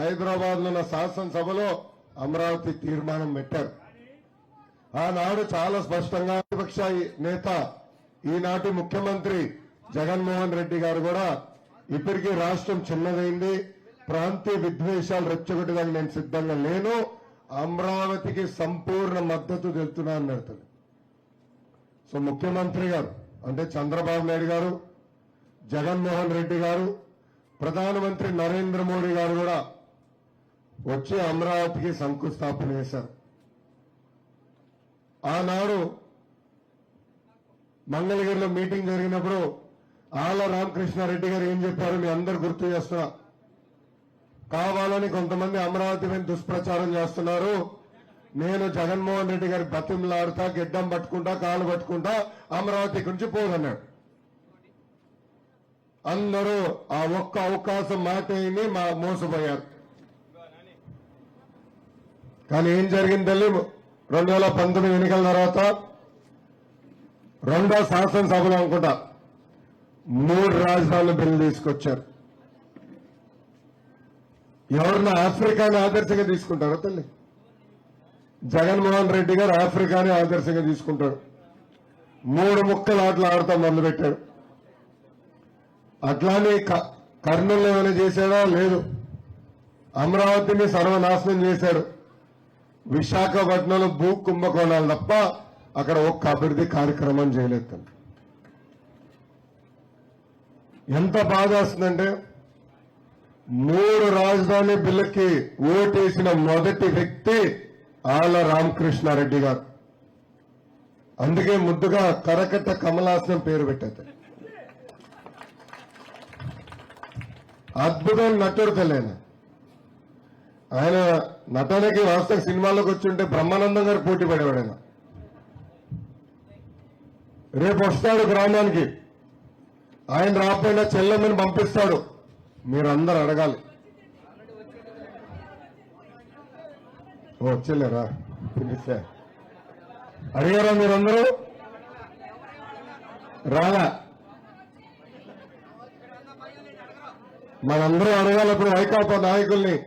హైదరాబాద్లో ఉన్న శాసనసభలో అమరావతి తీర్మానం పెట్టారు. ఆనాడు చాలా స్పష్టంగా ప్రతిపక్ష నేత ఈనాటి ముఖ్యమంత్రి జగన్మోహన్ రెడ్డి గారు కూడా ఇప్పటికీ రాష్ట్రం చిన్నదైంది ప్రాంతీయ విద్వేషాలు రెచ్చగొట్టడానికి నేను సిద్ధంగా లేను అమరావతికి సంపూర్ణ మద్దతు తెలుతున్నా అన్నారు సో ముఖ్యమంత్రి గారు అంటే చంద్రబాబు నాయుడు గారు జగన్మోహన్ రెడ్డి గారు ప్రధానమంత్రి నరేంద్ర మోడీ గారు కూడా వచ్చి అమరావతికి శంకుస్థాపన చేశారు. ఆనాడు మంగళగిరిలో మీటింగ్ జరిగినప్పుడు ఆళ్ళ రామకృష్ణారెడ్డి గారు ఏం చెప్పారు మీ అందరు గుర్తు చేస్తున్నా. కావాలని కొంతమంది అమరావతి మీద దుష్ప్రచారం చేస్తున్నారు. నేను జగన్మోహన్ రెడ్డి గారి బతిమలాడుతా గిడ్డం పట్టుకుంటా కాలు పట్టుకుంటా అమరావతి గురించి పోదన్నాడు. అందరూ ఆ ఒక్క అవకాశం మాట మా మోసపోయారు. కానీ ఏం జరిగింది తల్లి రెండు వేల పంతొమ్మిది ఎన్నికల తర్వాత రెండో శాసనసభలో అనుకుంటా మూడు రాజధానుల బిల్లు తీసుకొచ్చారు. ఎవరిని ఆఫ్రికాని ఆదర్శంగా తీసుకుంటారో తల్లి జగన్మోహన్ రెడ్డి గారు ఆఫ్రికాని ఆదర్శంగా తీసుకుంటారు. మూడు ముక్కలు ఆటలు ఆడతాం మొదలుపెట్టాడు అట్లానే క- కర్నూలు ఏమైనా చేశాడా? లేదు. అమరావతిని సర్వనాశనం చేశాడు. విశాఖపట్నంలో భూ కుంభకోణాలు తప్ప అక్కడ ఒక్క అభివృద్ధి కార్యక్రమం చేయలేదు ఎంత బాధ వస్తుందంటే మూడు రాజధాని బిల్లుకి ఓటేసిన మొదటి వ్యక్తి ఆళ్ళ రామకృష్ణారెడ్డి గారు. అందుకే ముద్దుగా కరకట్ట కమలాసనం పేరు పెట్టారు. అద్భుతం నటుడు తెలియను ఆయన నటనకి వాస్తవ సినిమాలోకి వచ్చి ఉంటే బ్రహ్మానందం గారు పోటీ పడేవాడు ఆయన. రేపు వస్తాడు గ్రామానికి. ఆయన రాకపోయినా చెల్లెమ్మని పంపిస్తాడు. మీరందరూ అడగాలి. ఓ వచ్చలేరా పిలిస్తే. అడిగారా మీరందరూ? రాలా? మనందరూ అడగాలి ఇప్పుడు వైకాపా నాయకుల్ని.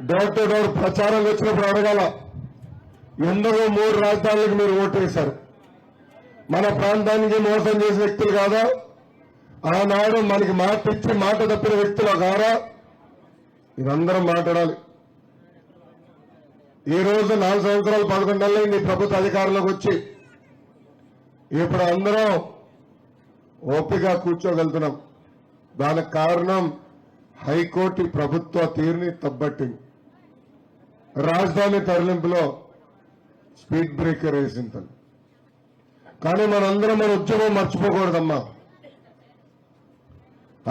డోర్ టు డోర్ ప్రచారం వచ్చినప్పుడు అడగాల ఎందరో మూడు రాజధానులకు మీరు ఓటు వేశారు. మన ప్రాంతానికి మోసం చేసిన వ్యక్తులు కాదా? ఆనాడు మనకి మాట ఇచ్చి మాట తప్పిన వ్యక్తులు కారా? ఇదందరం మాట్లాడాలి. ఈ రోజు నాలుగు సంవత్సరాలు పదకొండు నీ ప్రభుత్వ అధికారంలోకి వచ్చి. ఇప్పుడు అందరం ఓపిక కూర్చోగలుగుతున్నాం. దానికి కారణం హైకోర్టు ప్రభుత్వ తీరుని తబ్బట్టింది రాజధాని తరలింపులో స్పీడ్ బ్రేకర్ వేసింది. తను. కానీ మనందరం మన ఉద్యమం మర్చిపోకూడదమ్మా.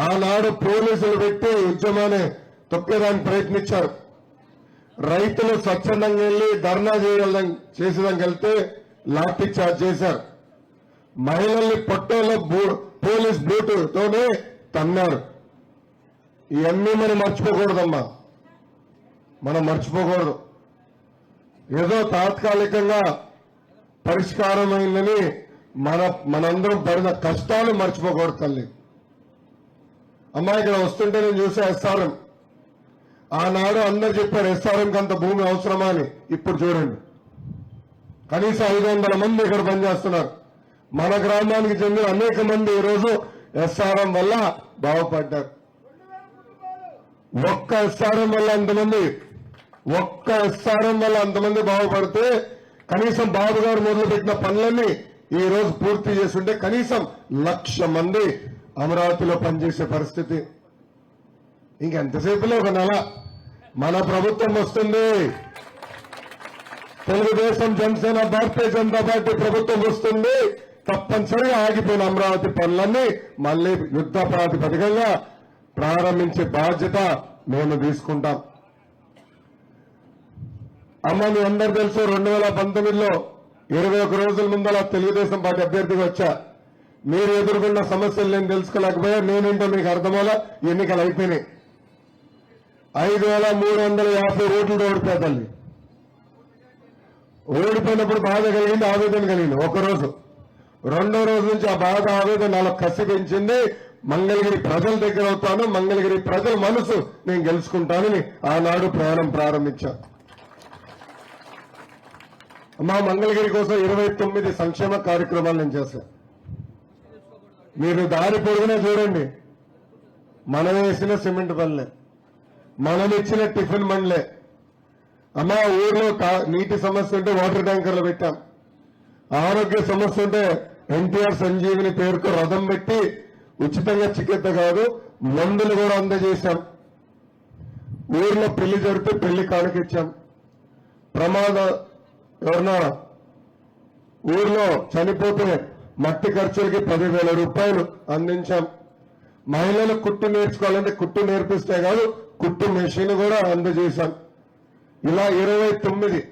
ఆనాడు పోలీసులు పెట్టి ఉద్యమాన్ని తొక్కేదానికి ప్రయత్నించారు. రైతులు స్వచ్ఛందంగా వెళ్ళి ధర్నా చేయడం చేసేదానికి వెళ్తే లాఠీ చార్జ్ చేశారు. మహిళల్ని పొట్టలో పోలీస్ బూటుతోనే తన్నారు. ఇవన్నీ మనం మర్చిపోకూడదమ్మా. మనం మర్చిపోకూడదు. ఏదో తాత్కాలికంగా పరిష్కారమైందని మన మనందరం పడిన కష్టాలు మర్చిపోకూడదు తల్లి. అమ్మా ఇక్కడ వస్తుంటే నేను చూసా ఎస్ఆర్ఎం. ఆనాడు అందరు చెప్పారు ఎస్ఆర్ఎంకి అంత భూమి అవసరమా అని. ఇప్పుడు చూడండి. కనీసం ఐదు వందల మంది ఇక్కడ పనిచేస్తున్నారు. మన గ్రామానికి చెందిన అనేక మంది ఈరోజు ఎస్ఆర్ఎం వల్ల బాగుపడ్డారు. ఒక్క ఎస్ఆర్ఎం వల్ల అంతమంది ఒక్క ఎస్ఆర్ఎం వల్ల అంతమంది బాగుపడితే కనీసం బాబు గారు మొదలుపెట్టిన పనులన్నీ ఈ రోజు పూర్తి చేస్తుంటే కనీసం లక్ష మంది అమరావతిలో పనిచేసే పరిస్థితి. ఇంకెంతసేపులో ఒక నెల? మన ప్రభుత్వం వస్తుంది. తెలుగుదేశం జనసేన భారతీయ జనతా పార్టీ ప్రభుత్వం వస్తుంది. తప్పనిసరిగా ఆగిపోయిన అమరావతి పనులన్నీ మళ్ళీ యుద్ధ ప్రాతిపదికగా ప్రారంభించే బాధ్యత మేము తీసుకుంటాం. అమ్మ మీ అందరు తెలుసు రెండు వేల పంతొమ్మిదిలో ఇరవై ఒక రోజుల ముందల తెలుగుదేశం పార్టీ అభ్యర్థిగా వచ్చా. మీరు ఎదుర్కొన్న సమస్యలు నేను తెలుసుకోలేకపోయా. నేనేంటో మీకు అర్థమవులా ఎన్నికలు అయిపోయినాయి. ఐదు వేల మూడు వందల యాభై ఓట్లతో ఓడిపోయా తల్లి. ఓడిపోయినప్పుడు బాధ కలిగింది ఆవేదన కలిగింది. ఒకరోజు రెండో రోజు నుంచి ఆ బాధ ఆవేదన నాలో కసి పెంచింది. మంగళగిరి ప్రజల దగ్గర అవుతాను మంగళగిరి ప్రజల మనసు నేను గెలుచుకుంటానని ఆనాడు ప్రయాణం ప్రారంభించా. మా మంగళగిరి కోసం ఇరవై తొమ్మిది సంక్షేమ కార్యక్రమాలు నేను చేశాను మీరు దారి పొడిగినా చూడండి. మనం వేసిన సిమెంట్ పనులే. మనం ఇచ్చిన టిఫిన్ బండ్లే. అమ్మా ఊర్లో నీటి సమస్య ఉంటే వాటర్ ట్యాంకర్లు పెట్టాం. ఆరోగ్య సమస్య ఉంటే ఎన్టీఆర్ సంజీవిని పేరుతో రథం పెట్టి ఉచితంగా చికిత్స కాదు మందులు కూడా అందజేశాం. ఊర్లో పెళ్ళి జరిపితే పెళ్ళి కానుకిచ్చాం. ప్రమాద ఎవరన్నా ఊర్లో చనిపోతే మట్టి ఖర్చులకి పదివేల రూపాయలు అందించాం. మహిళలు కుట్టు నేర్చుకోవాలంటే కుట్టు నేర్పిస్తే కాదు కుట్టు మెషిన్ కూడా అందజేశాం. ఇలా ఇరవై తొమ్మిది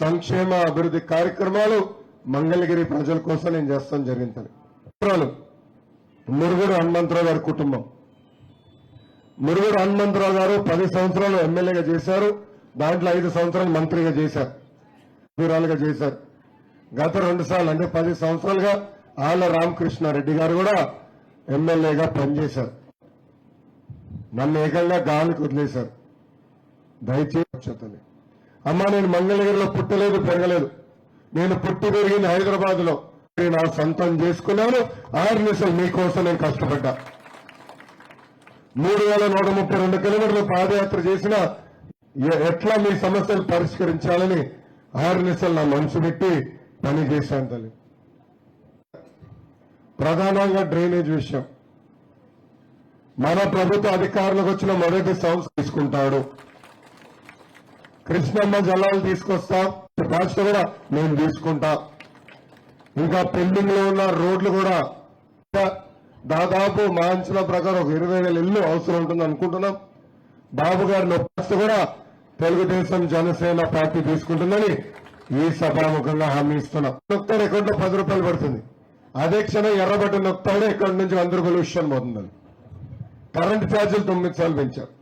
సంక్షేమ అభివృద్ధి కార్యక్రమాలు మంగళగిరి ప్రజల కోసం నేను చేస్తాం జరిగింది. మురుగుడు హనుమంతరావు గారి కుటుంబం. మురుగుడు హనుమంతరావు గారు పది సంవత్సరాలు ఎమ్మెల్యేగా చేశారు దాంట్లో ఐదు సంవత్సరాలు మంత్రిగా చేశారు వీరాలుగా చేశారు. గత రెండు సార్లు అంటే పది సంవత్సరాలుగా ఆళ్ళ రామకృష్ణారెడ్డి గారు కూడా ఎమ్మెల్యేగా పనిచేశారు. నన్ను ఏకంగా గాలికి వదిలేశారు. దయచేసి వచ్చేతని అమ్మా నేను మంగళగిరిలో పుట్టలేదు పెరగలేదు. నేను పుట్టి పెరిగింది హైదరాబాద్లో నా సొంతం చేసుకున్నాను. ఆరు నిమిషాలు మీకోసం నేను కష్టపడ్డా. మూడు వేల నూట ముప్పై రెండు కిలోమీటర్లు పాదయాత్ర చేసిన ఎట్లా మీ సమస్యలు పరిష్కరించాలని ఆరు నిమిషాలు నా మనసు పెట్టి పని చేశాను తల్లి. ప్రధానంగా డ్రైనేజ్ విషయం. మన ప్రభుత్వ అధికారులకు వచ్చిన మొదటి సంస్థ తీసుకుంటాడు. కృష్ణమ్మ జలాలు తీసుకొస్తా. భాష కూడా నేను తీసుకుంటా. ఇంకా పెండింగ్లో ఉన్న రోడ్లు కూడా దాదాపు మా అంచనా ప్రకారం ఒక ఇరవై వేల ఇల్లు అవసరం ఉంటుంది అనుకుంటున్నాం. బాబు గారి నొప్పి కూడా తెలుగుదేశం జనసేన పార్టీ తీసుకుంటుందని ఈ సభాముఖంగా హామీ ఇస్తున్నాం. నొక్తాడు అకౌంట్లో పది రూపాయలు పడుతుంది. అదే క్షణం ఎర్రబడ్డ నొక్తాడు అకౌంట్ నుంచి వంద రూపాయలు విషయం పోతుందని కరెంట్ ఛార్జీలు తొమ్మిది సార్లు పెంచారు.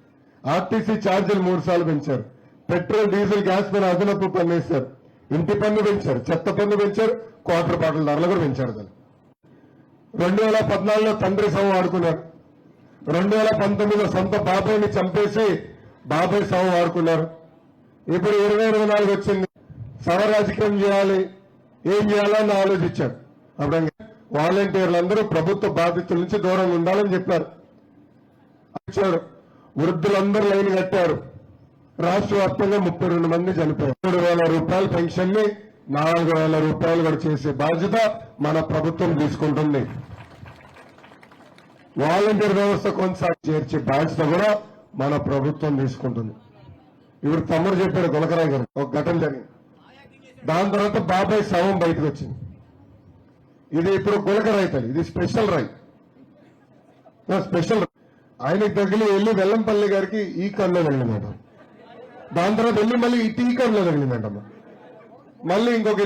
ఆర్టీసీ ఛార్జీలు మూడు సార్లు పెంచారు. పెట్రోల్ డీజిల్ గ్యాస్ పైన అదనపు పన్నేశారు ఇంటి పన్ను పెంచారు చెత్త పన్ను పెంచారు క్వార్టర్ బాటిల్ ధరలు కూడా పెంచారు దాన్ని రెండు వేల పద్నాలుగులో తండ్రి సవం ఆడుకున్నారు రెండు వేల పంతొమ్మిదిలో సొంత బాబాయ్ని చంపేసి బాబాయ్ సవం ఆడుకున్నారు ఇప్పుడు ఇరవై ఇరవై నాలుగు వచ్చింది. సవ రాజకీయం చేయాలి ఏం చేయాలని ఆలోచించారు. అప్పుడు వాలంటీర్లందరూ ప్రభుత్వ బాధితుల నుంచి దూరంగా ఉండాలని చెప్పారు. వృద్ధులందరూ లైన్ కట్టారు. రాష్ట్ర వ్యాప్తంగా ముప్పై రెండు మంది చనిపోయారు. మూడు వేల రూపాయల పెన్షన్ని నాలుగు వేల రూపాయలు కూడా చేసే బాధ్యత మన ప్రభుత్వం తీసుకుంటుంది. వాలంటీర్ వ్యవస్థ కొనసాగి చేర్చే బాధ్యత కూడా మన ప్రభుత్వం తీసుకుంటుంది. ఇప్పుడు తమ్ముడు చెప్పాడు గులకరాయ్ గారు ఒక ఘటన జరిగింది. దాని తర్వాత బాబాయ్ శవం బయటకు వచ్చింది. ఇది ఇప్పుడు గులకరాయి తల్లి ఇది స్పెషల్ రాయి. స్పెషల్ ఆయనకి తగిలి వెళ్ళి వెల్లంపల్లి గారికి ఈ కన్నులో మేడం దాని తర్వాత వెళ్ళి మళ్ళీ ఈ టీకా తగిలిందంటమ్మా మళ్ళీ ఇంకొక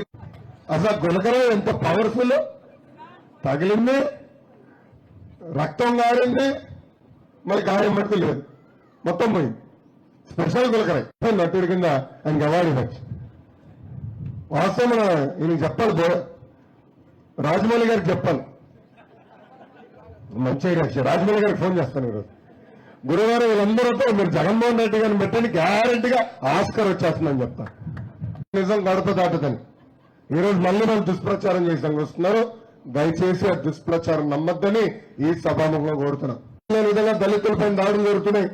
అసలు గులకర ఎంత పవర్ఫుల్ తగిలింది రక్తం గారింది మరి గాయం మట్టుకు లేదు. మొత్తం పోయింది. స్పెషల్ గులకరాయి నటుడి కింద ఆయనకి అవార్డు ఇవ్వచ్చు. వాస్తవం ఈయన ఈయనకి చెప్పాలి రాజమౌళి గారికి చెప్పాలి. మంచి ఐడియా రాజమౌళి గారికి ఫోన్ చేస్తాను ఈరోజు. గురువారం వీళ్ళందరితో మీరు జగన్మోహన్ రెడ్డి గారిని పెట్టండి గ్యారంటీగా ఆస్కర్ వచ్చేస్తుందని చెప్తాను నిజం గడప దాటదని ఈరోజు మళ్ళీ వాళ్ళు దుష్ప్రచారం చేసాం వస్తున్నారు. దయచేసి ఆ దుష్ప్రచారం నమ్మద్దని ఈ సభాముఖంగా కోరుతున్నాం. విధంగా దళితులపై దాడులు జరుగుతున్నాయి.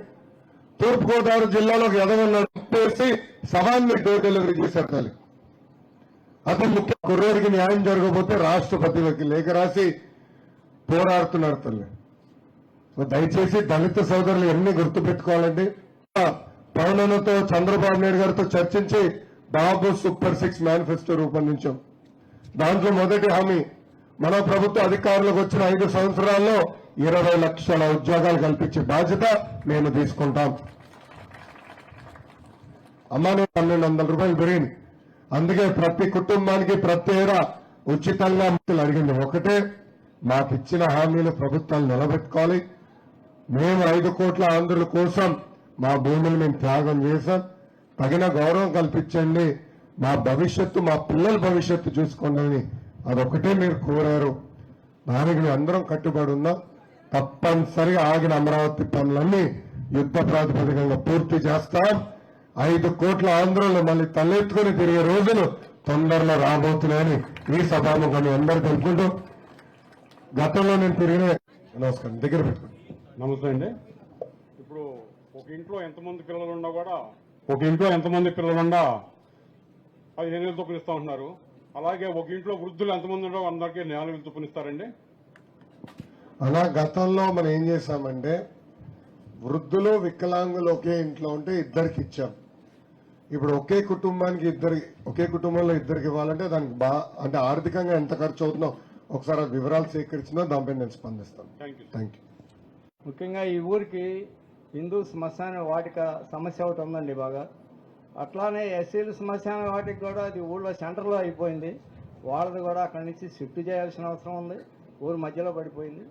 తూర్పుగోదావరి జిల్లాలో ఒక ఎదవన్నాడు వేసి సభాన్ని డోర్ డెలివరీ చేశారు తల్లి. అతను ముఖ్య కుర్రోడికి న్యాయం జరగకపోతే రాష్ట్రపతిలోకి లేఖ రాసి పోరాడుతున్నారు తల్లి. దయచేసి దళిత సోదరులు ఎన్ని గుర్తుపెట్టుకోవాలండి పవనతో చంద్రబాబు నాయుడు గారితో చర్చించి బాబు సూపర్ సిక్స్ మేనిఫెస్టో రూపొందించాం. దాంట్లో మొదటి హామీ మన ప్రభుత్వ అధికారులకు వచ్చిన ఐదు సంవత్సరాల్లో ఇరవై లక్షల ఉద్యోగాలు కల్పించే బాధ్యత మేము తీసుకుంటాం. అమ్మానే పన్నెండు వందల రూపాయలు పెరిగింది. అందుకే ప్రతి కుటుంబానికి ప్రతి ఉచితంగా అడిగింది. ఒకటే మాకు ఇచ్చిన హామీలు ప్రభుత్వాలు నిలబెట్టుకోవాలి. మేము ఐదు కోట్ల ఆంధ్రుల కోసం మా భూములు మేము త్యాగం చేశాం. తగిన గౌరవం కల్పించండి. మా భవిష్యత్తు మా పిల్లల భవిష్యత్తు చూసుకోండి అదొకటే మీరు కోరారు. దానికి అందరం కట్టుబడి ఉన్నాం. తప్పనిసరిగా ఆగిన అమరావతి పనులన్నీ యుద్ధ ప్రాతిపదికంగా పూర్తి చేస్తాం. ఐదు కోట్ల ఆంధ్రులు మళ్ళీ తలెత్తుకుని తిరిగే రోజులు తొందరలో రాబోతున్నాయని ఈ సభాముఖం అందరూ తెలుపుకుంటూ గతంలో నేను తిరిగిన నమస్కారం. దగ్గర పెట్టుకుంటాను నమస్తే అండి. ఇప్పుడు ఒక ఇంట్లో ఎంతమంది పిల్లలు ఉన్నా కూడా ఒక ఇంట్లో ఎంతమంది పిల్లలు ఉన్నా పదిహేను వేలు చొప్పున ఇస్తా ఉంటున్నారు. అలాగే ఒక ఇంట్లో వృద్ధులు ఎంతమంది ఉండో అందరికీ నాలుగు వేలు చొప్పున ఇస్తారండి. అలా గతంలో మనం ఏం చేశామంటే వృద్ధులు వికలాంగులు ఒకే ఇంట్లో ఉంటే ఇద్దరికి ఇచ్చాం. ఇప్పుడు ఒకే కుటుంబానికి ఇద్దరి ఒకే కుటుంబంలో ఇద్దరికి ఇవ్వాలంటే దానికి బా అంటే ఆర్థికంగా ఎంత ఖర్చు అవుతుందో ఒకసారి వివరాలు సేకరించినా దానిపై నేను స్పందిస్తాను. థ్యాంక్ యూ ముఖ్యంగా ఈ ఊరికి హిందూ శ్మశాన వాటిక సమస్య ఒకటి ఉందండి బాగా. అట్లానే ఎస్సీలు శ్మశాన వాటికి కూడా అది ఊళ్ళో సెంటర్లో అయిపోయింది. వాళ్ళది కూడా అక్కడి నుంచి షిఫ్ట్ చేయాల్సిన అవసరం ఉంది. ఊరు మధ్యలో పడిపోయింది.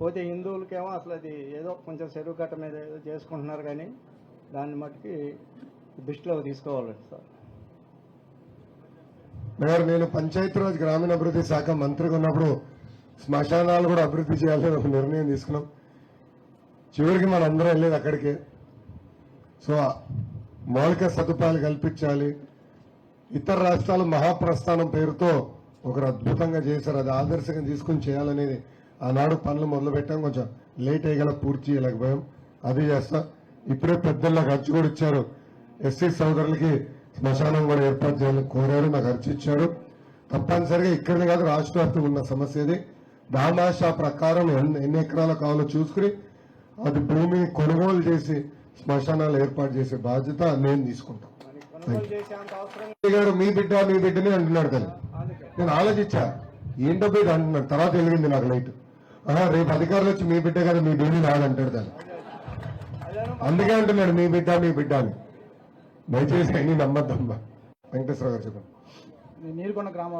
పోతే హిందువులకేమో అసలు అది ఏదో కొంచెం చెరువు కట్ట మీద ఏదో చేసుకుంటున్నారు కానీ దాన్ని మట్టుకి దృష్టిలో తీసుకోవాలండి సార్. మేడం నేను పంచాయతీరాజ్ గ్రామీణాభివృద్ధి శాఖ మంత్రిగా ఉన్నప్పుడు శ్మశానాలు కూడా అభివృద్ధి చేయాలని ఒక నిర్ణయం తీసుకున్నాం. చివరికి మన అందరం వెళ్ళేది అక్కడికే. సో మౌలిక సదుపాయాలు కల్పించాలి. ఇతర రాష్ట్రాలు మహాప్రస్థానం పేరుతో ఒకరు అద్భుతంగా చేశారు. అది ఆదర్శంగా తీసుకుని చేయాలనేది ఆనాడు పనులు మొదలుపెట్టాం. కొంచెం లేట్ అయ్యగల పూర్తి చేయలేకపోయాం. అది చేస్తా. ఇప్పుడే పెద్దల్లో ఖర్చు కూడా ఇచ్చారు. ఎస్సీ సోదరులకి శ్మశానం కూడా ఏర్పాటు చేయాలని కోరారు. నాకు ఖర్చు ఇచ్చారు. తప్పనిసరిగా ఇక్కడనే కాదు రాష్ట్ర ఉన్న సమస్య ఇది. దామాషా ప్రకారం ఎన్ని ఎన్ని ఎకరాలు కావాలో చూసుకుని అది భూమిని కొనుగోలు చేసి శ్మశానాలు ఏర్పాటు చేసే బాధ్యత నేను తీసుకుంటాను గారు మీ బిడ్డ మీ బిడ్డని అంటున్నాడు కదా. నేను ఆలోచించా ఏంటో ఇది అంటున్నాడు తర్వాత వెలిగింది నాకు లైట్. రేపు అధికారులు వచ్చి మీ బిడ్డ కదా మీ బిడ్డ నాదంటాడు దాన్ని. అందుకే అంటున్నాడు మీ బిడ్డ మీ బిడ్డ అని. దయచేసి అన్ని నమ్మద్దమ్మా. వెంకటేశ్వర గారు చెప్పండి. నీరుకొండ గ్రామ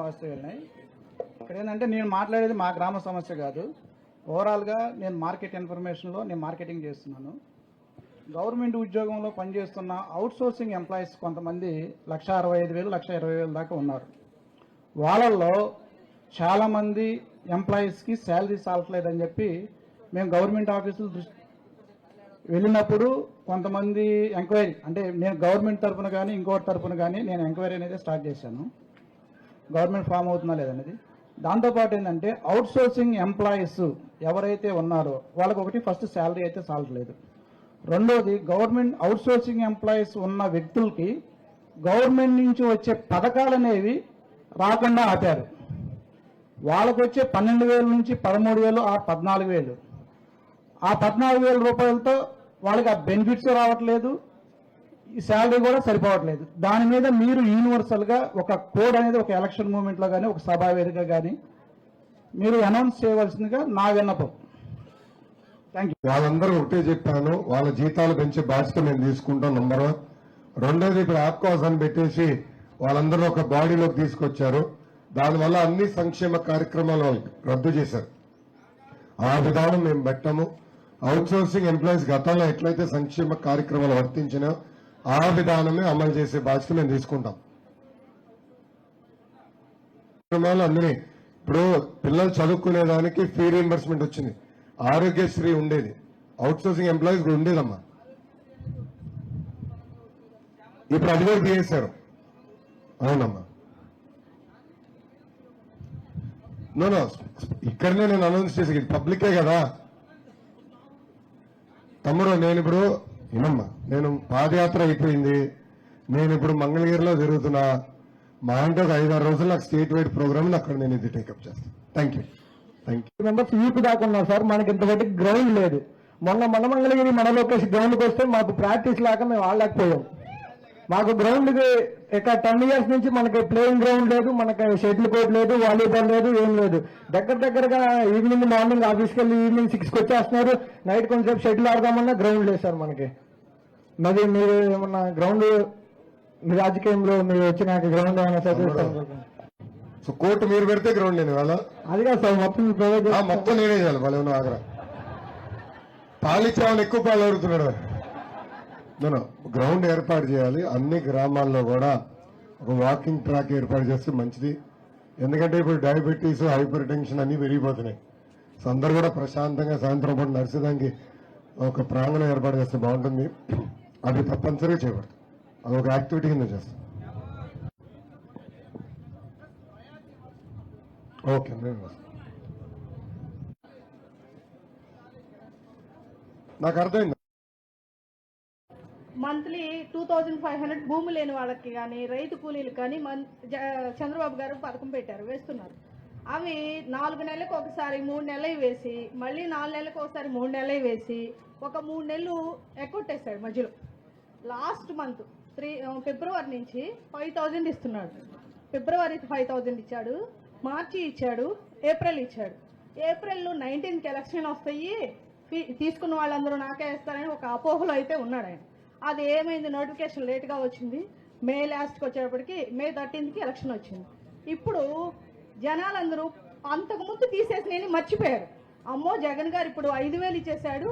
ఇక్కడ ఏంటంటే నేను మాట్లాడేది మా గ్రామ సమస్య కాదు. ఓవరాల్గా నేను మార్కెట్ ఇన్ఫర్మేషన్లో నేను మార్కెటింగ్ చేస్తున్నాను. గవర్నమెంట్ ఉద్యోగంలో పనిచేస్తున్న అవుట్సోర్సింగ్ ఎంప్లాయీస్ కొంతమంది లక్ష అరవై ఐదు వేలు లక్ష ఇరవై వేలు దాకా ఉన్నారు. వాళ్ళల్లో చాలామంది ఎంప్లాయీస్కి శాలరీ సాలట్లేదని చెప్పి మేము గవర్నమెంట్ ఆఫీసులు వెళ్ళినప్పుడు కొంతమంది ఎంక్వైరీ అంటే నేను గవర్నమెంట్ తరఫున కానీ ఇంకోటి తరఫున కానీ నేను ఎంక్వైరీ అనేది స్టార్ట్ చేశాను. గవర్నమెంట్ ఫామ్ అవుతుందా లేదనేది దాంతోపాటు ఏంటంటే అవుట్ సోర్సింగ్ ఎంప్లాయీస్ ఎవరైతే ఉన్నారో వాళ్ళకి ఒకటి ఫస్ట్ శాలరీ అయితే సాలట్లేదు. రెండోది గవర్నమెంట్ అవుట్ సోర్సింగ్ ఎంప్లాయీస్ ఉన్న వ్యక్తులకి గవర్నమెంట్ నుంచి వచ్చే పథకాలు అనేవి రాకుండా ఆపారు. వాళ్ళకు వచ్చే పన్నెండు వేల నుంచి పదమూడు వేలు ఆ పద్నాలుగు వేలు. ఆ పద్నాలుగు వేల రూపాయలతో వాళ్ళకి ఆ బెనిఫిట్స్ రావట్లేదు. శాలరీ కూడా సరిపోవట్లేదు. దాని మీద మీరు యూనివర్సల్గా ఒక కోడ్ అనేది ఒక ఎలక్షన్ మూమెంట్లో కానీ ఒక సభా వేదిక కానీ మీరు అనౌన్స్ చేయవలసిందిగా నా విన్నపం. థ్యాంక్ యూ వాళ్ళందరూ ఒకటే చెప్పాను వాళ్ళ జీతాలు పెంచే బాధ్యత మేము తీసుకుంటాం నంబర్ వన్ రెండోది ఇప్పుడు యాప్కాస్ అని పెట్టేసి వాళ్ళందరూ ఒక బాడీలోకి తీసుకొచ్చారు. దానివల్ల అన్ని సంక్షేమ కార్యక్రమాలు రద్దు చేశారు. ఆ విధానం మేము పెట్టాము. అవుట్ సోర్సింగ్ ఎంప్లాయీస్ గతంలో ఎట్లయితే సంక్షేమ కార్యక్రమాలు వర్తించినా ఆ విధానమే అమలు చేసే బాధ్యత మేము తీసుకుంటాం. కార్యక్రమాలు అన్ని. ఇప్పుడు పిల్లలు చదువుకునేదానికి ఫీ రీంబర్స్మెంట్ వచ్చింది. ఆరోగ్యశ్రీ ఉండేది. అవుట్ సోర్సింగ్ ఎంప్లాయీస్ కూడా ఉండేదమ్మా. ఇప్పుడు అది కూడా తీసేశారు. అవునమ్మా. నో నో ఇక్కడనే నేను అనౌన్స్ చేసి పబ్లికే కదా. తమ్ముడు నేను ఇప్పుడు వినమ్మా నేను పాదయాత్ర అయిపోయింది. నేను ఇప్పుడు మంగళగిరిలో జరుగుతున్నా మా అంటే ఒక ఐదారు రోజులు నాకు స్టేట్ వైడ్ ప్రోగ్రామ్ అక్కడ నేను ఇది టేకప్ చేస్తాను. Thank you thank you members youth దాకా ఉన్నారు సార్ మనకి ఇంతవరకు గ్రౌండ్ లేదు. మొన్న మన మంగళగిరి మన లోకేష్ గ్రౌండ్కి వస్తే మాకు ప్రాక్టీస్ లేక మేము ఆడలేకపోయాం. మాకు గ్రౌండ్ ఇక టెన్ ఇయర్స్ నుంచి మనకి ప్లేయింగ్ గ్రౌండ్ లేదు మనకి షటిల్ కోర్ట్ లేదు వాలీబాల్ లేదు ఏం లేదు. దగ్గర దగ్గరగా ఈవినింగ్ మార్నింగ్ ఆఫీస్కి వెళ్ళి ఈవినింగ్ సిక్స్కి వచ్చేస్తున్నారు. నైట్ కొంచెం షటిల్ ఆడదామన్నా గ్రౌండ్ లేదు సార్ మనకి. మరి మీరు ఏమన్నా గ్రౌండ్ మీ రాజకీయంలో మీరు వచ్చిన గ్రౌండ్ ఏమైనా సో కోర్టు మీరు పెడితే గ్రౌండ్ నేను ఇవాళ. అది కాదు సార్ మొత్తం మొత్తం నేనే చేయాలి వాళ్ళు ఏమన్నా ఆగరా. ఎక్కువ పాలు అడుగుతున్నాడు నేను గ్రౌండ్ ఏర్పాటు చేయాలి. అన్ని గ్రామాల్లో కూడా ఒక వాకింగ్ ట్రాక్ ఏర్పాటు చేస్తే మంచిది. ఎందుకంటే ఇప్పుడు డయాబెటీస్ హైపర్ టెన్షన్ అన్ని పెరిగిపోతున్నాయి. సో అందరూ కూడా ప్రశాంతంగా సాయంత్రం పూట నడిచేదానికి ఒక ప్రాంగణం ఏర్పాటు చేస్తే బాగుంటుంది. అది తప్పనిసరిగా చేయబడుతుంది అది ఒక యాక్టివిటీ కింద చేస్తాం. ఓకే నేను నాకు అర్థమైంది? Monthly two thousand five hundred భూమి లేని వాళ్ళకి కానీ రైతు కూలీలకు కానీ మన్- చంద్రబాబు గారు పథకం పెట్టారు వేస్తున్నారు. అవి నాలుగు నెలలకు ఒకసారి మూడు నెలలు వేసి మళ్ళీ నాలుగు నెలలకు ఒకసారి మూడు నెలలు వేసి ఒక మూడు నెలలు ఎక్కొట్టేశాడు మధ్యలో. లాస్ట్ మంత్ త్రీ ఫిబ్రవరి నుంచి ఫైవ్ థౌజండ్ ఇస్తున్నాడు. ఫిబ్రవరికి ఫైవ్ థౌజండ్ ఇచ్చాడు మార్చి ఇచ్చాడు ఏప్రిల్ ఇచ్చాడు. ఏప్రిల్ నైన్టీన్కి ఎలక్షన్ వస్తాయి తీసుకున్న వాళ్ళందరూ నాకే వేస్తారని ఒక అపోహలో అయితే ఉన్నాడు ఆయన. అది ఏమైంది? నోటిఫికేషన్ లేట్గా వచ్చింది. మే లాస్ట్కి వచ్చేటప్పటికి మే థర్టీన్త్కి ఎలక్షన్ వచ్చింది. ఇప్పుడు జనాలందరూ అంతకుముందు తీసేసినని మర్చిపోయారు. అమ్మో జగన్ గారు ఇప్పుడు ఐదు వేలు ఇచ్చేశాడు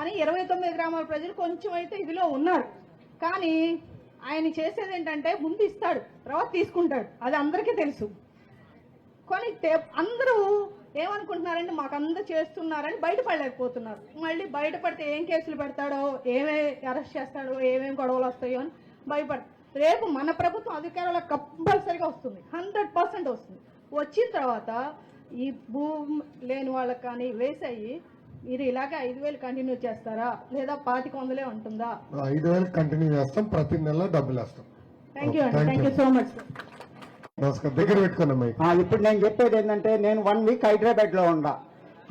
అని ఇరవై తొమ్మిది గ్రామాల ప్రజలు కొంచెం అయితే ఇదిలో ఉన్నారు. కానీ ఆయన చేసేది ఏంటంటే ముందు ఇస్తాడు తర్వాత తీసుకుంటాడు. అది అందరికీ తెలుసు. కానీ అందరూ ఏమనుకుంటున్నారండి మాకు అందరూ చేస్తున్నారని బయటపడలేకపోతున్నారు. మళ్ళీ బయటపడితే ఏం కేసులు పెడతాడో ఏమే అరెస్ట్ చేస్తాడో ఏమేమి గొడవలు వస్తాయో అని భయపడ రేపు మన ప్రభుత్వం అధికారంలో కంపల్సరీగా వస్తుంది. హండ్రెడ్ పర్సెంట్ వస్తుంది. వచ్చిన తర్వాత ఈ భూమి లేని వాళ్ళకి కానీ వేసాయి మీరు ఇలాగే ఐదు వేలు కంటిన్యూ చేస్తారా? లేదా పాతిక వందలే ఉంటుందా? ఐదు వేలు కంటిన్యూ చేస్తాం. ప్రతి నెల డబ్బులు వేస్తాం థ్యాంక్ యూ అండి. Thank thank you. You so much నమస్కారం. దగ్గర పెట్టుకున్నాం ఇప్పుడు నేను చెప్పేది ఏంటంటే నేను వన్ వీక్ హైదరాబాద్లో ఉన్నా.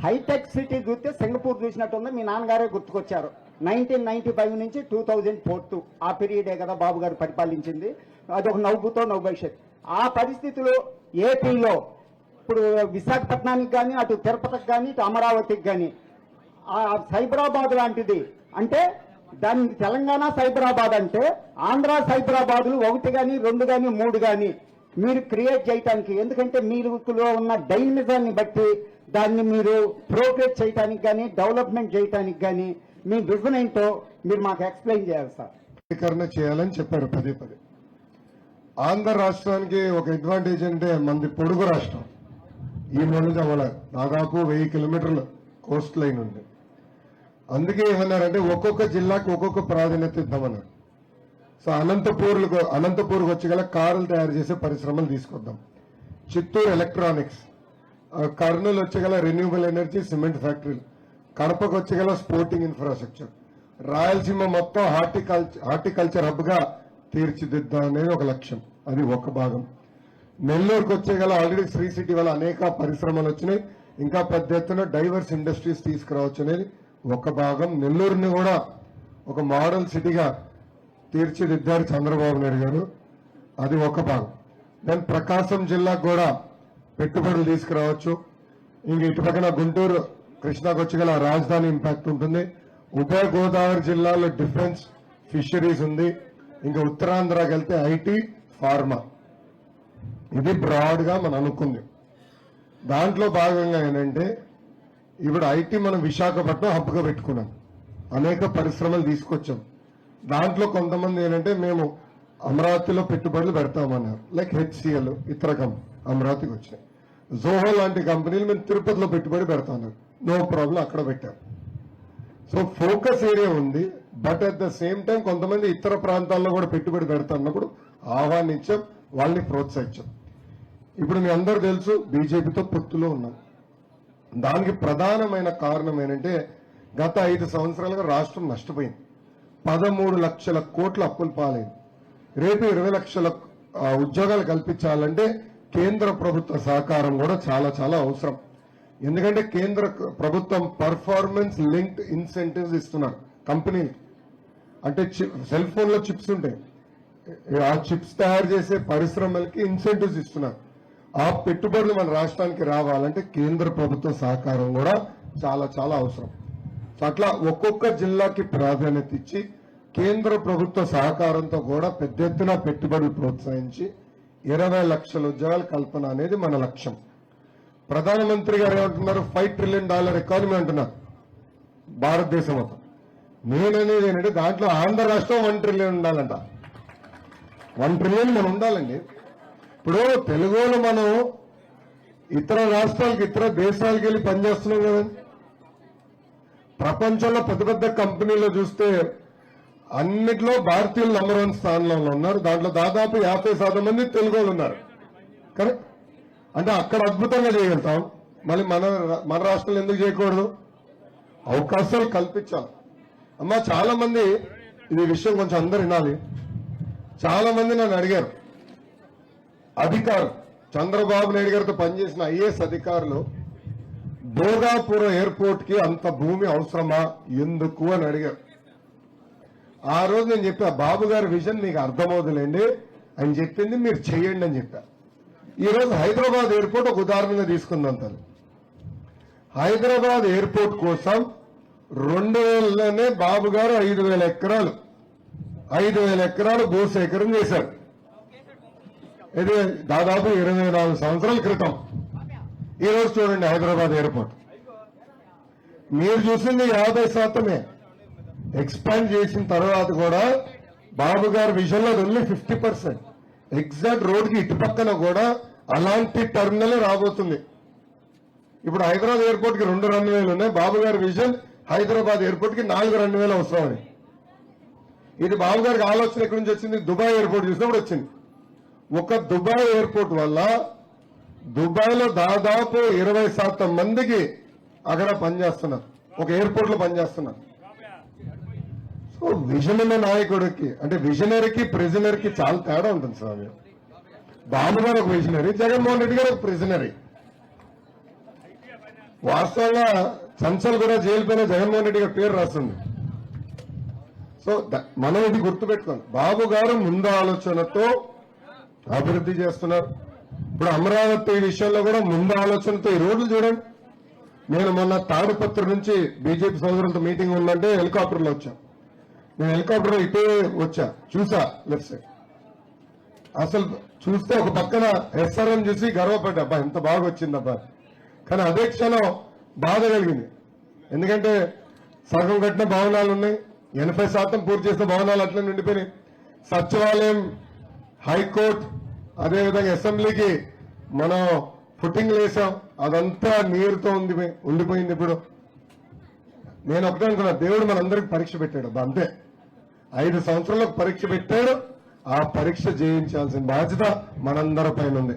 హైటెక్ సిటీ చూస్తే సింగపూర్ చూసినట్టుంది. మీ నాన్నగారే గుర్తుకొచ్చారు. నైన్టీన్ నైన్టీ ఫైవ్ నుంచి టూ థౌజండ్ ఫోర్ ఆ పీరియడే కదా బాబు గారు పరిపాలించింది. అదొక నవ్వుతో నవ్వు భవిష్యత్ ఆ పరిస్థితిలో ఏపీలో ఇప్పుడు విశాఖపట్నానికి కానీ అటు తిరుపతికి కానీ ఇటు అమరావతికి కానీ సైబరాబాద్ లాంటిది. అంటే దాని తెలంగాణ సైబరాబాద్ అంటే ఆంధ్ర సైబరాబాదులు ఒకటి కానీ రెండు కానీ మూడు కానీ మీరు క్రియేట్ చేయటానికి. ఎందుకంటే మీరు ఉన్న డైనమిజాన్ని బట్టి దాన్ని మీరు ప్రోగ్రెస్ చేయటానికి కానీ డెవలప్మెంట్ చేయటానికి కానీ మీ విజన్ ఏంటో మీరు మాకు ఎక్స్ప్లెయిన్ చేయాలి సార్. స్వీకరణ చేయాలని చెప్పారు పదే పదే. ఆంధ్ర రాష్ట్రానికి ఒక అడ్వాంటేజ్ అంటే మంది పొడుగు రాష్ట్రం. ఈ మూల అవ్వలేదు దాదాపు వెయ్యి కిలోమీటర్ల కోస్ట్ లైన్ ఉంది. అందుకే ఏమన్నారంటే ఒక్కొక్క జిల్లాకి ఒక్కొక్క ప్రాధాన్యత ఇద్దామన్నారు. సో అనంతపూర్లకు అనంతపూర్కి వచ్చి గల కారులు తయారు చేసే పరిశ్రమలు తీసుకొద్దాం. చిత్తూరు ఎలక్ట్రానిక్స్ కర్నూలు కర్నూలు వచ్చగల రెన్యూబుల్ ఎనర్జీ సిమెంట్ ఫ్యాక్టరీలు కడపకు వచ్చగల స్పోర్టింగ్ ఇన్ఫ్రాస్ట్రక్చర్. రాయలసీమ మొత్తం హార్టికల్చర్ హార్టికల్చర్ హబ్గా తీర్చిదిద్దాం అనేది ఒక లక్ష్యం. అది ఒక భాగం. నెల్లూరుకు వచ్చేగల ఆల్రెడీ శ్రీ సిటీ వల్ల అనేక పరిశ్రమలు వచ్చినాయి. ఇంకా పెద్ద ఎత్తున డైవర్స్ ఇండస్ట్రీస్ తీసుకురావచ్చు అనేది ఒక భాగం నెల్లూరుని కూడా ఒక మోడల్ సిటీగా తీర్చిదిద్దారు చంద్రబాబు నాయుడు గారు. అది ఒక భాగం. దెన్ ప్రకాశం జిల్లాకు కూడా పెట్టుబడులు తీసుకురావచ్చు. ఇంక ఇటు పక్కన గుంటూరు కృష్ణాకు వచ్చి గల రాజధాని ఇంపాక్ట్ ఉంటుంది. ఉభయ గోదావరి జిల్లాలో డిఫెన్స్ ఫిషరీస్ ఉంది. ఇంకా ఉత్తరాంధ్రకి వెళ్తే ఐటీ ఫార్మా. ఇది బ్రాడ్గా మనం అనుకుంది. దాంట్లో భాగంగా ఏంటంటే ఇప్పుడు ఐటీ మనం విశాఖపట్నం హబ్గా పెట్టుకున్నాం. అనేక పరిశ్రమలు తీసుకొచ్చాం. దాంట్లో కొంతమంది ఏంటంటే మేము అమరావతిలో పెట్టుబడులు పెడతామన్నారు. లైక్ హెచ్సిఎల్ ఇతర కంపెనీ అమరావతికి వచ్చినాయి. జోహో లాంటి కంపెనీలు మేము తిరుపతిలో పెట్టుబడి పెడతామన్నారు. నో ప్రాబ్లం అక్కడ పెట్టారు సో ఫోకస్ ఏరియా ఉంది. But at the same time కొంతమంది ఇతర ప్రాంతాల్లో కూడా పెట్టుబడి పెడతాన్నప్పుడు ఆహ్వానించాం వాళ్ళని ప్రోత్సహించాం. ఇప్పుడు మీ అందరూ తెలుసు బీజేపీతో పొత్తులో ఉన్నాం. దానికి ప్రధానమైన కారణం ఏంటంటే గత ఐదు సంవత్సరాలుగా రాష్ట్రం నష్టపోయింది. పదమూడు లక్షల కోట్ల అప్పులు పాలైంది. రేపు ఇరవై లక్షల ఉద్యోగాలు కల్పించాలంటే కేంద్ర ప్రభుత్వ సహకారం కూడా చాలా చాలా అవసరం. ఎందుకంటే కేంద్ర ప్రభుత్వం పర్ఫార్మెన్స్ లింక్డ్ ఇన్సెంటివ్స్ ఇస్తున్నారు కంపెనీలు. అంటే సెల్ ఫోన్లో చిప్స్ ఉంటాయి. ఆ చిప్స్ తయారు చేసే పరిశ్రమలకి ఇన్సెంటివ్స్ ఇస్తున్నారు. ఆ పెట్టుబడులు మన రాష్ట్రానికి రావాలంటే కేంద్ర ప్రభుత్వ సహకారం కూడా చాలా చాలా అవసరం. అట్లా ఒక్కొక్క జిల్లాకి ప్రాధాన్యత ఇచ్చి కేంద్ర ప్రభుత్వ సహకారంతో కూడా పెద్ద ఎత్తున పెట్టుబడులు ప్రోత్సహించి ఇరవై లక్షల ఉద్యోగాల కల్పన అనేది మన లక్ష్యం. ప్రధానమంత్రి గారు ఏమంటున్నారు? ఫైవ్ ట్రిలియన్ డాలర్ ఎకానమీ అంటున్నారు. భారతదేశం మొత్తం నేననేది ఏంటంటే దాంట్లో ఆంధ్ర రాష్ట్రం వన్ ట్రిలియన్ ఉండాలంట. వన్ ట్రిలియన్ మనం ఉండాలండి. ఇప్పుడు తెలుగులో మనం ఇతర రాష్ట్రాలకి ఇతర దేశాలకు వెళ్ళి పనిచేస్తున్నాం కదండి ప్రపంచంలో పెద్ద పెద్ద కంపెనీలో చూస్తే అన్నిట్లో భారతీయులు నంబర్ వన్ స్థానంలో ఉన్నారు. దాంట్లో దాదాపు యాభై శాతం మంది తెలుగు వాళ్ళు ఉన్నారు. కరెక్ట్ అంటే అక్కడ అద్భుతంగా చేయగలుగుతాం. మళ్ళీ మన మన రాష్ట్రంలో ఎందుకు చేయకూడదు? అవకాశాలు కల్పించాలి. అమ్మా చాలా మంది ఇది విషయం కొంచెం అందరు వినాలి. చాలా మంది నన్ను అడిగారు. అధికారులు చంద్రబాబు నాయుడు గారితో పనిచేసిన ఐఏఎస్ అధికారులు భోగాపురం ఎయిర్పోర్ట్కి అంత భూమి అవసరమా? ఎందుకు అని అడిగారు. ఆ రోజు నేను చెప్పా బాబు గారి విజన్ మీకు అర్థమవుతులేండి అని చెప్పింది మీరు చెయ్యండి అని చెప్పా. ఈ రోజు హైదరాబాద్ ఎయిర్పోర్ట్ ఒక ఉదాహరణగా తీసుకుందాం తను. హైదరాబాద్ ఎయిర్పోర్ట్ కోసం రెండు వేలలోనే బాబు గారు ఐదు వేల ఎకరాలు ఐదు వేల ఎకరాలు భూసేకరణ చేశారు. ఇది దాదాపు ఇరవై నాలుగు సంవత్సరాల క్రితం. ఈరోజు చూడండి హైదరాబాద్ ఎయిర్పోర్ట్. మీరు చూసింది యాభై శాతమే. ఎక్స్పాండ్ చేసిన తర్వాత కూడా బాబు గారి విజన్లో ఓన్లీ ఫిఫ్టీ పర్సెంట్ ఎగ్జాక్ట్ రోడ్కి ఇటుపక్కన ఇటు పక్కన కూడా అలాంటి టర్మినల్ రాబోతుంది. ఇప్పుడు హైదరాబాద్ ఎయిర్పోర్ట్కి రెండు రన్వేలు ఉన్నాయి. బాబు గారి విజన్ హైదరాబాద్ ఎయిర్పోర్ట్కి నాలుగు రన్వేలు అవసరమని. ఇది బాబు గారికి ఆలోచన ఎక్కడి నుంచి వచ్చింది? దుబాయ్ ఎయిర్పోర్ట్ చూసినప్పుడు వచ్చింది. ఒక దుబాయ్ ఎయిర్పోర్ట్ వల్ల దుబాయ్లో దాదాపు ఇరవై శాతం మందికి అక్కడ పనిచేస్తున్నారు. ఒక ఎయిర్పోర్ట్లో పనిచేస్తున్నారు. సో విజన్ ఉన్న నాయకుడికి అంటే విజనరీకి ప్రిజనరీకి చాలా తేడా ఉంటుంది స్వామి. బాబు గారు ఒక విజనరీ జగన్మోహన్ రెడ్డి గారు ఒక ప్రిజనరీ. వాస్తవంగా చంచల్ కూడా జైలు పైన జగన్మోహన్ రెడ్డి గారి పేరు రాస్తుంది సో మనం ఇది గుర్తుపెట్టుకోండి బాబు గారు ముందు ఆలోచనతో అభివృద్ధి చేస్తున్నారు. ఇప్పుడు అమరావతి విషయంలో కూడా ముందు ఆలోచనతో ఈ రోడ్లు చూడండి. నేను మొన్న తాడుపత్రి నుంచి బీజేపీ సోదరులతో మీటింగ్ ఉందంటే హెలికాప్టర్లో వచ్చా. నేను హెలికాప్టర్ ఇటే వచ్చా. చూసా లెఫ్ట్ సైడ్. అసలు చూస్తే ఒక పక్కన ఎస్ఆర్ఎం చూసి గర్వపడ్డా అబ్బా ఎంత బాగా వచ్చిందబ్బా. కానీ అదే క్షణం బాధ కలిగింది. ఎందుకంటే సగం కట్టిన భవనాలు ఉన్నాయి ఎనభై శాతం పూర్తి చేసిన భవనాలు అట్లనే ఉండిపోయినాయి. సచివాలయం హైకోర్టు అదేవిధంగా అసెంబ్లీకి మనం ఫుటింగ్ వేసాం అదంతా నీరుతో ఉంది ఉండిపోయింది ఇప్పుడు. నేను ఒకటే అనుకున్నా దేవుడు మనందరికి పరీక్ష పెట్టాడు. అంతే. ఐదు సంవత్సరాలకు పరీక్ష పెట్టాడు. ఆ పరీక్ష జయించాల్సిన బాధ్యత మనందరి పైన ఉంది.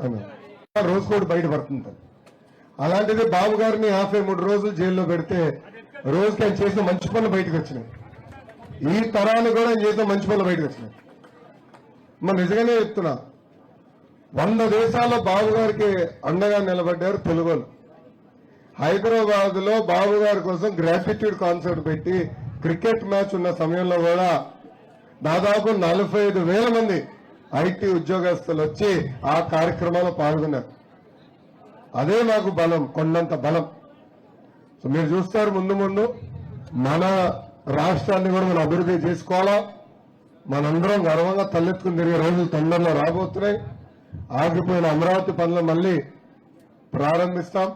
అని. రోజు కూడా బయటపడుతుంది అలాంటిది బాబు గారిని యాభై మూడు రోజులు జైల్లో పెడితే రోజుకి ఆయన చేసిన మంచి పనులు బయటకు వచ్చినాయి. ఈ తరాన్ని కూడా ఆయన చేసిన మంచి పనులు బయటకు వచ్చినాయి. మరి నిజంగానే చెప్తున్నా. వంద దేశాల్లో బాబు గారికి అండగా నిలబడ్డారు తెలుగులు. హైదరాబాద్లో బాబు గారి కోసం గ్రాటిట్యూడ్ కాన్సర్ట్ పెట్టి క్రికెట్ మ్యాచ్ ఉన్న సమయంలో కూడా దాదాపు నలభై ఐదు వేల మంది ఐటీ ఉద్యోగస్తులు వచ్చి ఆ కార్యక్రమంలో పాల్గొన్నారు. అదే నాకు బలం కొండంత బలం. సో మీరు చూస్తారు ముందు ముందు మన రాష్ట్రాన్ని కూడా మనం అభివృద్ధి చేసుకోవాలా? మనందరం గర్వంగా తలెత్తుకుని తిరిగే రోజులు తొందరలో రాబోతున్నాయి. ఆగిపోయిన అమరావతి పనులు మళ్ళీ ప్రారంభిస్తాం.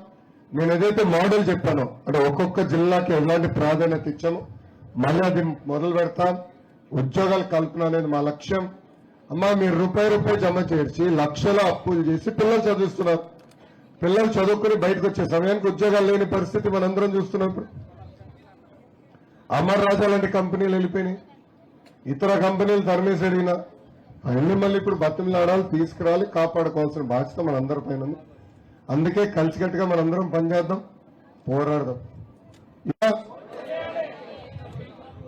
నేను ఏదైతే మోడల్ చెప్పానో అంటే ఒక్కొక్క జిల్లాకి ఎలాంటి ప్రాధాన్యత ఇచ్చామో మళ్ళీ అది మొదలు పెడతాం. ఉద్యోగాల కల్పన అనేది మా లక్ష్యం. అమ్మా మీరు రూపాయి రూపాయి జమ చేర్చి లక్షల అప్పులు చేసి పిల్లలు చదివిస్తున్నారు పిల్లలు చదువుకుని బయటకు వచ్చే సమయానికి ఉద్యోగాలు లేని పరిస్థితి మనందరం చూస్తున్నప్పుడు అమర్ రాజా లాంటి కంపెనీలు వెళ్ళిపోయినాయి. ఇతర కంపెనీలు తరిమేసి అడిగినా అవన్నీ మళ్ళీ ఇప్పుడు బతిమలాడాలి తీసుకురావాలి కాపాడుకోవాల్సిన బాధ్యత మనందరి పైన ఉంది. అందుకే కలిసికట్టుగా మనందరం పనిచేద్దాం పోరాడదాం.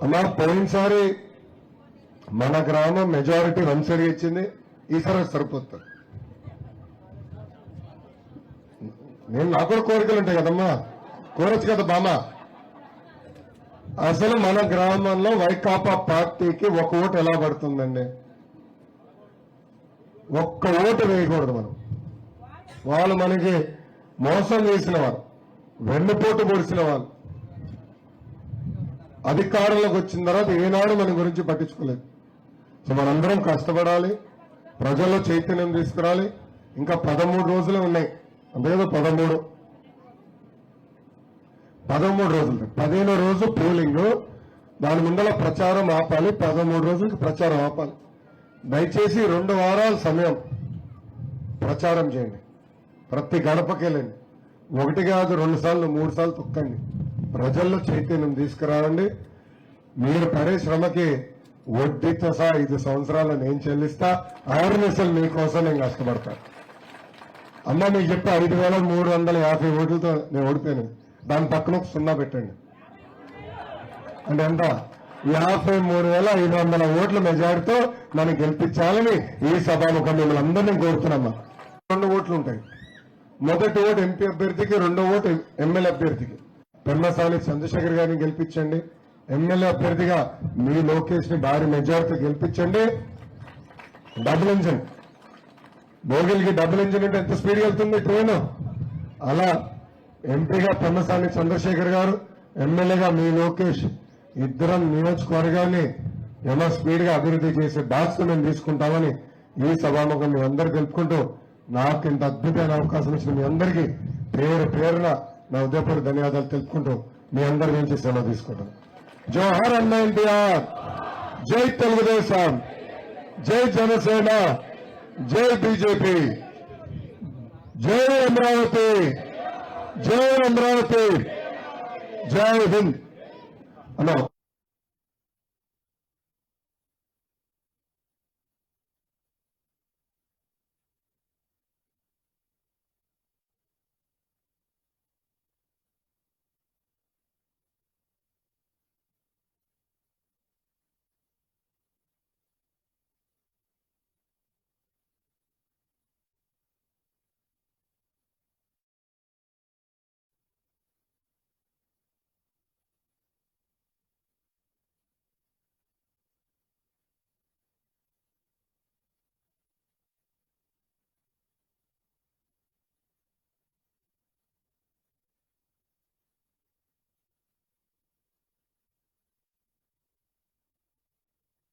అమ్మా పోయినసారి మన గ్రామం మెజారిటీ వంశడి ఇచ్చింది ఈసారి సరిపోతుంది నేను నాకు కూడా కోరికలు ఉంటాయి కదమ్మా. కోరచ్చు కదా బామ్మ. అసలు మన గ్రామంలో వైకాపా పార్టీకి ఒక ఓటు ఎలా పడుతుందండి? ఒక్క ఓటు వేయకూడదు మనం. వాళ్ళు మనకి మోసం చేసిన వారు వెన్నుపోటు పొడిచిన వాళ్ళు. అధికారంలోకి వచ్చిన తర్వాత ఏనాడు మన గురించి పట్టించుకోలేదు. సో మనందరం కష్టపడాలి ప్రజల్లో చైతన్యం తీసుకురాలి. ఇంకా పదమూడు రోజులే ఉన్నాయి. అంతే కదా పదమూడు. పదమూడు రోజులు. పదిహేనో రోజు పోలింగ్. దాని ముందర ప్రచారం ఆపాలి. పదమూడు రోజులకి ప్రచారం ఆపాలి. దయచేసి రెండు వారాల సమయం ప్రచారం చేయండి. ప్రతి గడపకెళ్ళండి ఒకటి కాదు రెండు సార్లు మూడు సార్లు తొక్కండి. ప్రజల్లో చైతన్యం తీసుకురావండి. మీరు పడే శ్రమకి వడ్డీతో సహా ఐదు సంవత్సరాలు నేను చెల్లిస్తా. అవేర్నెస్ మీకోసం నేను కష్టపడతా. అమ్మ మీకు చెప్పి ఐదు వేల మూడు వందల యాభై ఓట్లతో నేను ఓడిపోయాను. దాని పక్కన ఒక సున్నా పెట్టండి. అంటే ఎంత? యాభై మూడు వేల ఐదు వందల ఓట్ల మెజార్టీతో నన్ను గెలిపించాలని ఈ సభాముఖం మిమ్మల్ని అందరినీ కోరుతున్నామా? రెండు ఓట్లు ఉంటాయి. మొదటి ఓటు ఎంపీ అభ్యర్థికి రెండో ఓటు ఎమ్మెల్యే అభ్యర్థికి. పెమ్మసాని చంద్రశేఖర్ గారిని గెలిపించండి. ఎమ్మెల్యే అభ్యర్థిగా మీ లోకేష్ని భారీ మెజార్టీతో గెలిపించండి. Double engine. భోగిల్కి డబుల్ ఇంజిన్ అంటే ఎంత స్పీడ్ వెళ్తుంది ట్రైన్? అలా ఎంపీగా పొన్నసాని చంద్రశేఖర్ గారు ఎమ్మెల్యేగా మీ లోకేష్ ఇద్దరం నియోజకవర్గాన్ని ఎలా స్పీడ్గా అభివృద్ధి చేసే బాధ్యత మేము తీసుకుంటామని ఈ సభాముఖం మీ అందరు తెలుపుకుంటూ నాకు ఇంత అద్భుతమైన అవకాశం ఇచ్చిన మీ అందరికీ పేరు పేరున నా ఉదయపూర్ ధన్యవాదాలు తెలుపుకుంటూ మీ అందరి నుంచి సెలవు తీసుకుంటాను. జోహర్ అన్న ఎన్టీఆర్! జై తెలుగుదేశం! జై జనసేన! జై బీజేపీ! జై అమరావతి! జై అమరావతి జై హింద్ అన్నా